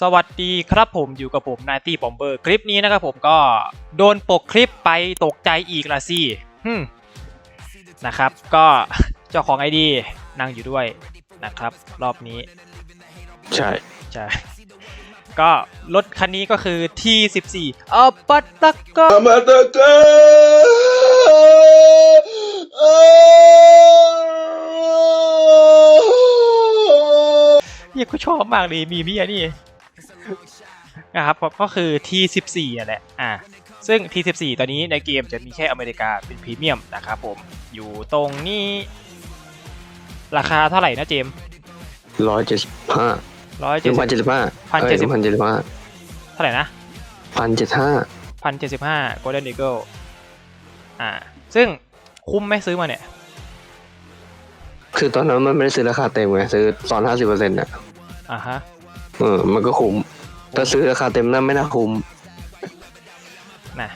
สวัสดีครับผมอยู่กับผมนายตี้บอมเบอร์คลิปนี้นะครับผมก็โดนปกคลิปไปตกใจอีกละสิฮึมนะครับ ก็เจ้าของไอดีนั่งอยู่ด้วยนะครับ รอบนี้ ใช่ใช่ก็รถคันนี้ก็คือ T14 อัปปัตตะกะ Amataka! เฮียกูชอบมากเลยมีมีอัน นี่นะครับก็คือ T14 อะแหละอ่าซึ่ง T14 ตอนนี้ในเกมจะมีแค่อเมริกาเป็นพรีเมียมนะครับผมอยู่ตรงนี้ ราคาเท่าไหร่นะเจมร้อยเจ็ดสิบห้าร้อยหเจ็นึ่ดงพันเจ็ดสิบห้าพันเจ็ดสิบพันเจ็ดสิบห้าเท่าไหร่นะพันเจ็ดห้าพันเจ็ดสิบห้า Golden Eagle อ่า ซึ่งคุ้มไหมซื้อมาเนี่ย คือตอนนั้นมันไม่ได้ซื้อราคาเต็มไงซื้อตอนห้าสิบเปอร์เซ็นต์อะอ่าฮะเออมันก็คุ้ม ถ้าซื้อราคาเต็มนั่นไม่น่าคุ้มนะ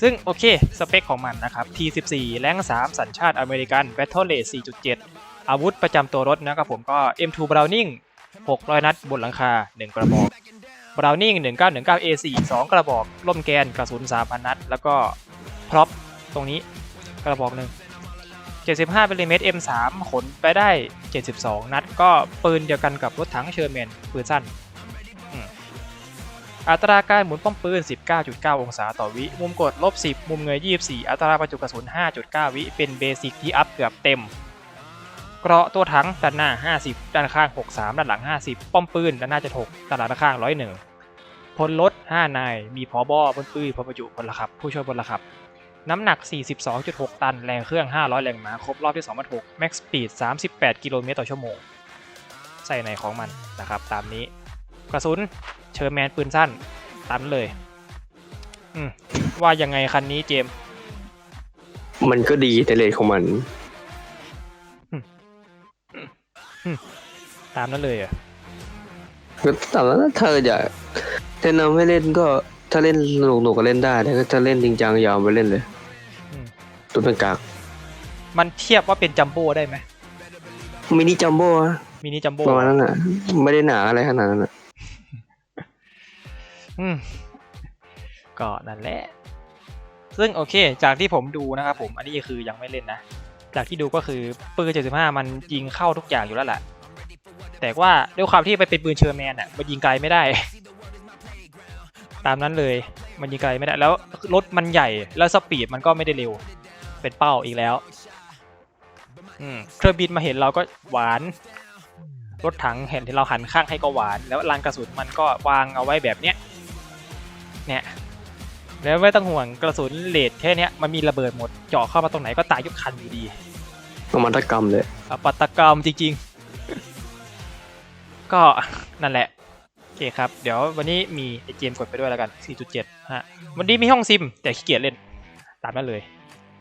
ซึ่งโอเค สเปคของมันนะครับ T14 แรง3 สัญชาติอเมริกัน Battle Rate 4.7 อาวุธประจำตัวรถนะครับผมก็ M2 Browning 600 นัดบนหลังคา 1 กระบอก Browning 1919 A4 2 กระบอก ล่มแกนกระสุน 3,000 นัด แล้วก็พร็อพตรงนี้กระบอกหนึ่ง75มิลลิเมตร M3 ขนไปได้ 72 นัด ก็ปืนเดียวกันกับรถถังเชอร์แมนปืนสั้น อัตราการหมุนป้อมปืน 19.9 องศาต่อวิ มุมกดลบ 10 มุมเงย 24 อัตราประจุกระสุน 5.9 วิ เป็นเบสิกที่อัพเกือบเต็ม เกราะตัวถังด้านหน้า 50 ด้านข้าง 63 ด้านหลัง 50 ป้อมปืนด้านหน้าจะ6ด้านหลังด้านข้าง 101 พลรถ 5 นาย มีพอบอบนปืนพลประจุพลขับ ผู้ช่วยพลขับ น้ำหนัก 42.6 ตัน แรงเครื่อง 500 แรงม้า ครบรอบที่2,600 Max Speed 38 กิโลเมตรต่อชั่วโมง ใส่ในของมันนะครับ ตามนี้ กระสุนเชอร์แมนปืนสั้น ตันเลยอืมว่ายังไงคันนี้เจมส์มันก็ดีแต่เลทของมัน ตามนั้นเลยเหรอะก็แต่ว่าถ้าเธออยากแนะนำให้เล่นก็ถ้าเล่นสนุกๆก็เล่นได้แต่ถ้าเล่นจริงจังอยาวไปเล่นเลยตัวเป็นกากมันเทียบว่าเป็นจัมโบ้ได้ไหมมินิจัมโบ้อะมินิจัมโบ้ประมาณนั้นอะ ไม่ได้หนาอะไรขนาดนั้นอะ ก็นั่นแหละ ซึ่งโอเค จากที่ผมดูนะครับผม อันนี้คือยังไม่เล่นนะ จากที่ดูก็คือปืน 75 มันยิงเข้าทุกอย่างอยู่แล้วแหละ แต่ว่าด้วยความที่ไปเป็นปืนเชอร์แมนอะ มันยิงไกลไม่ได้ ตามนั้นเลย มันยิงไกลไม่ได้ แล้วรถมันใหญ่ แล้วสปีดมันก็ไม่ได้เร็ว เป็นเป้าอีกแล้วเครื่องบินมาเห็นเราก็หวาน รถถังเห็นที่เราหันข้างให้ก็หวาน แล้วลานกระสุนมันก็วางเอาไว้แบบเนี้ยเนี่ย แล้วไม่ต้องห่วงกระสุนเลดแค่นี้มันมีระเบิดหมดเจาะเข้ามาตรงไหนก็ตายยุบคันอยู่ดีอมตกรรมเลยอปัตกรรมจริงๆ ก็นั่นแหละ โอเคครับ เดี๋ยววันนี้มีไอเกมกดไปด้วยแล้วกัน 4.7 ฮะ วันนี้มีห้องซิม แต่ขี้เกียจเล่น ตามนั้นเลย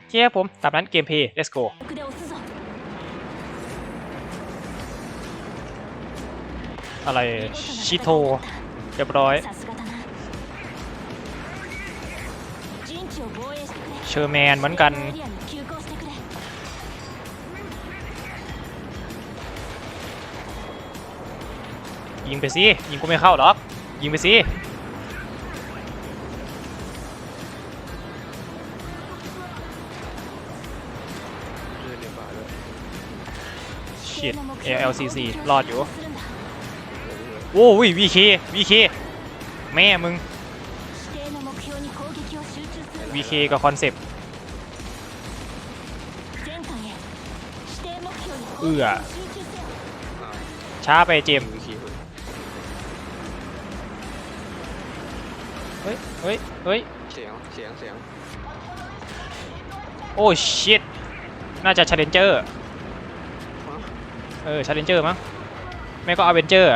เชียผม ตามนั้นเกมเพย์ let's go อะไร ชิโตเรียบร้อย ชอร์แมนเหมือนกัน ยิงไปสิยิงกูไม่เข้าหรอก ยิงไปสิชิดซีซีรอดอยู่ โอ้ยวีเควีคีแม่มึง วีเคกับคอนเซปต์เอื้อช้าไปเจมเฮ้ย เฮ้ย เฮ้ย เสียง เสียง เสียง โอ้ชิตน่าจะชาเลนเจอร์ เออชาเลนเจอร์มั้ง ไม่ก็อเวนเจอร์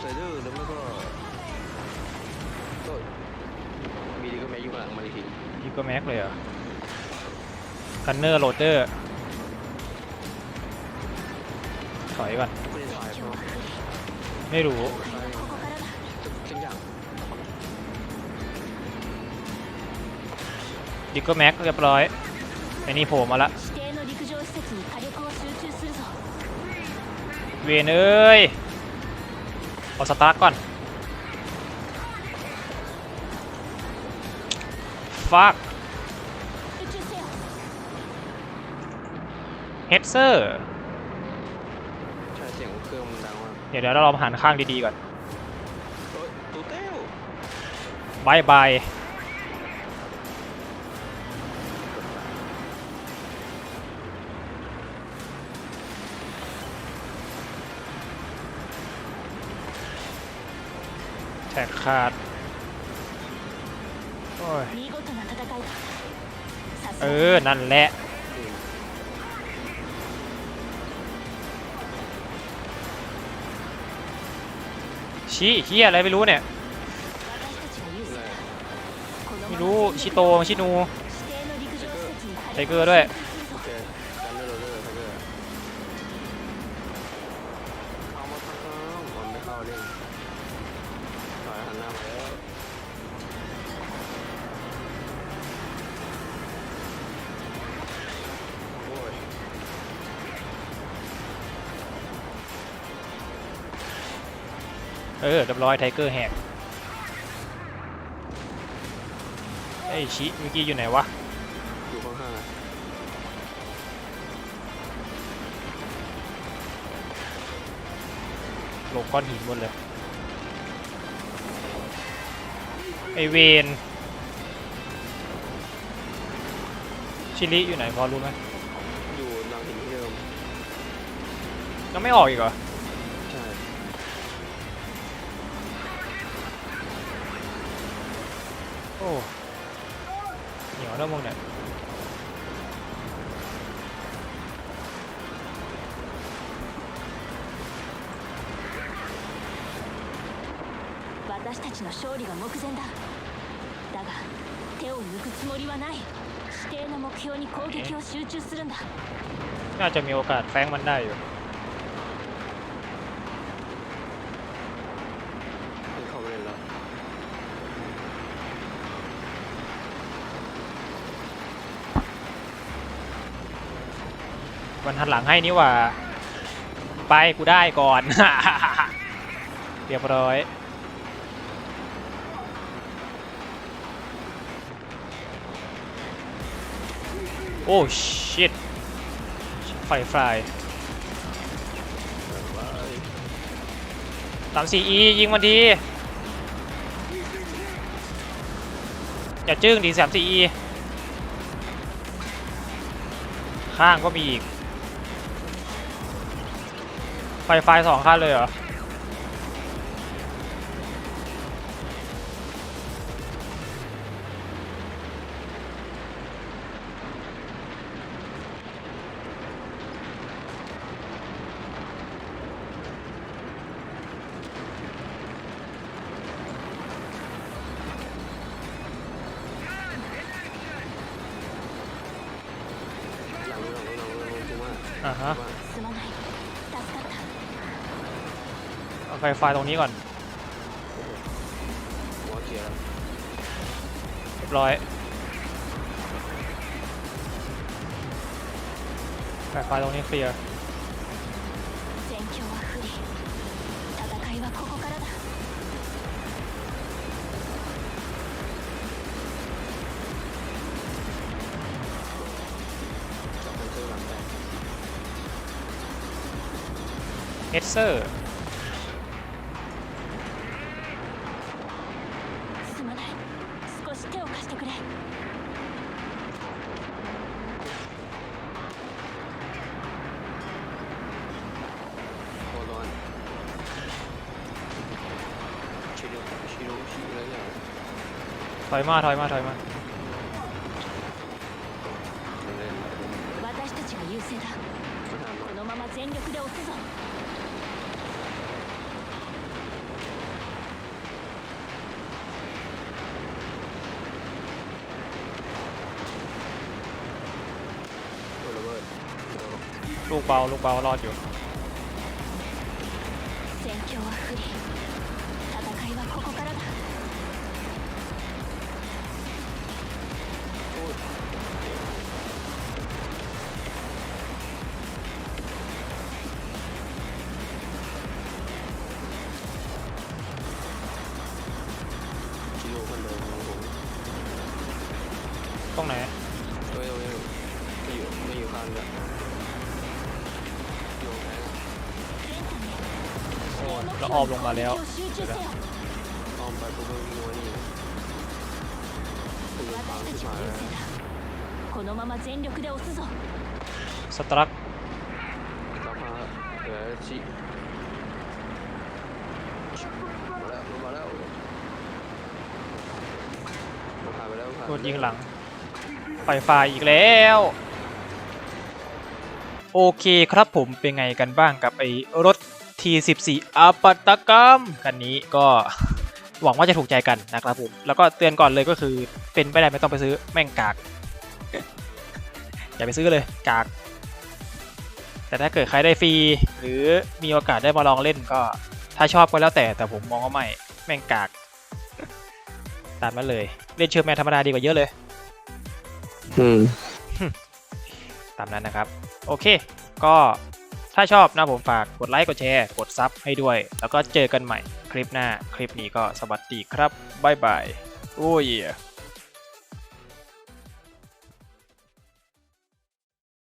ไซเดอร์แล้วไม่ก็ก็มีดีก็แม่อยู่ข้างหลังมันอีกที ยิงก็แม็กเลยเหรอกันเนอร์โรเดอร์ถอยก่อน ไม่ได้ถ่ายเพราะ ไม่รู้ ここからだ สักอย่าง ดิกเกอร์แม็กเรียบร้อยไอ้นี่โผล่มาละ 指定の陸上施設に火力を集中するぞ เวนเอ้ยเ อสตาร์ก่อนฟักเฮดเซอร์ใช่เสียงเครื่องมันดังมากเดี๋ยวเดี๋ยวเราหันข้างดีๆก่อนบายบาย แท็กขาด โอ้ย เออ นั่นแหละ ชี้เฮียอะไรไม่รู้เนี่ย ไม่รู้ ชิโต ชินูไทเกอร์ด้วย เออเรียบร้อยไทเกอร์แหกไอ้ยชิเมื่อกี้อยู่ไหนวะ อยู่ข้างๆอะลงก้อนหินหมดเลย ไอเวนชิลิอยู่ไหนพอรู้ไหมอยู่หลังหินที่เดิมยังไม่ออกอีกเหรอ โอ้เหนียวนะมึงเนี่ย 私たちの勝利が目前だだが手を抜くつもりはない指定の目標に攻撃を集中するんだ น่าจะมีโอกาสแฟงมันได้อยู่ มันหันหลังให้นี่ว่า ไปกูได้ก่อน เรียบร้อยโอ้ชิตไฟฟลายสามสี่อียิงมันดีอย่าจึ้งดีสามสี่อีข้างก็มีอีก ไฟไฟสองขั้นเลยเหรอ อ่าฮะ ไฟฟ้าตรงนี้ก่อนหัวเกียร์เรียบร้อยไฟฟาตรงนี้เคลียร์เอสเซอร์ โร่ชิโร่ชิอะไรอย่าง ถอยมาถอยมาถอยมา เล่น 私たちが優勢だ ไม่ทำหรอก このまま全力で押すぞ โดนระเบิดโดน ลูกเบาลูกเบารอดอยู่ อ้แล้วออมลงมาแล้ว 集中せよ อ้อมไปปุ๊บก็งัวนี่ถึง 私 ฟัง た ที่ ち มา は แล้ว 優勢だこのまま全力で押すぞ สตรัก กลับมาเหลือชิมาแล้วมาแล้วผ่านไปแล้วผ่าน โด ไป น แล้ว ยิงหลัง ไฟฟ้าอีกแล้ว โอเคครับผมเป็นไงกันบ้างกับไอ้รถ T14 อปัตกรรม คันนี้ก็หวังว่าจะถูกใจกันนะครับผม แล้วก็เตือนก่อนเลยก็คือเป็นไปได้ไม่ต้องไปซื้อแม่งกาก อย่าไปซื้อเลยกาก แต่ถ้าเกิดใครได้ฟรี หรือมีโอกาสได้มาลองเล่นก็ ถ้าชอบก็แล้วแต่แต่ผมมองว่าไม่แม่งกาก ตามนั้นเลย เล่นเชิร์แมนธรรมดาดีกว่าเยอะเลย อืม ตามนั้นนะครับ โอเค ก็ ถ้าชอบนะผมฝากกดไลค์กดแชร์กดซับให้ด้วย แล้วก็เจอกันใหม่คลิปหน้าคลิปนี้ก็สวัสดีครับบ๊ายบายโอ้ย